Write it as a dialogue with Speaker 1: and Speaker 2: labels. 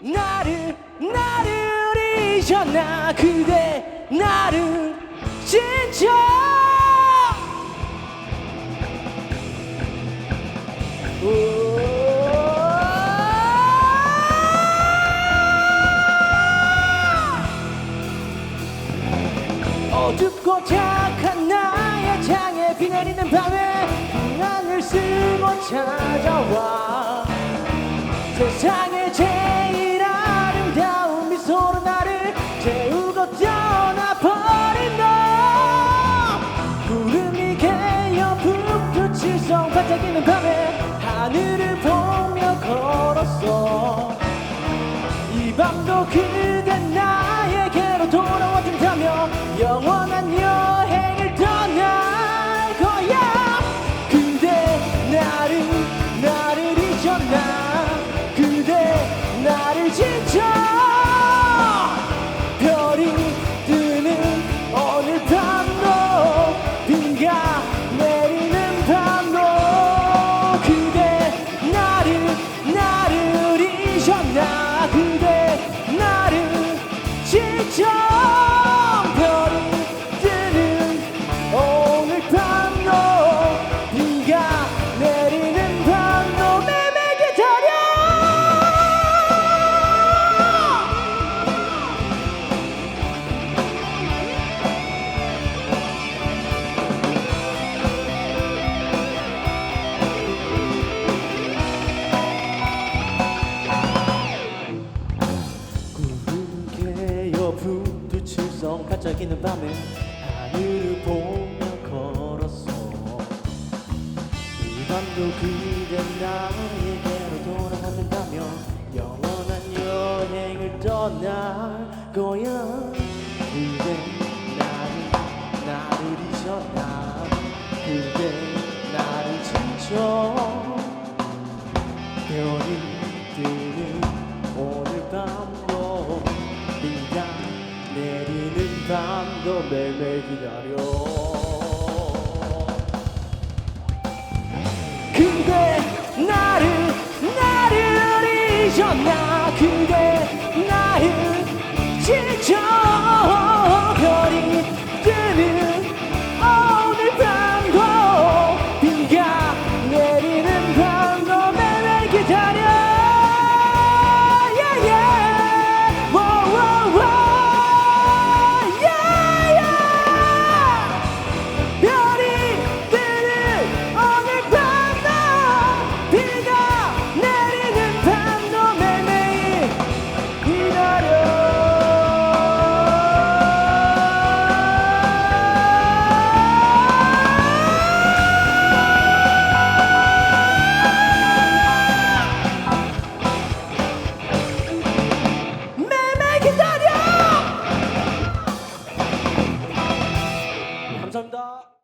Speaker 1: 나를 나를 잊었나? 그대 나를 진짜. 어둡고 착한 나의 창에 비 내리는 밤에 빛나를 쓰고 찾아와. 세상에 떠나버린 너 구름이 개어 북두칠성 반짝이는 밤에 하늘을 보며 걸었어. 이 밤도 그대 나에게로 돌아와 준다며 영원한 여행을 떠날 거야. 그대 나를 나를 잊었나? 그대 나를 진짜 개어 북두칠성 반짝이는 밤에 하늘을 보며 걸었어. 이 밤도 그대 나에게로 돌아간다며 영원한 여행을 떠날 거야 너 매일매일 기다려. 그대 나를 나를 잊었나? 그대 나를 지쳐 별이 뜨는 오늘 밤도 비가 내리는 밤도 매일 기다려. 감사합니다.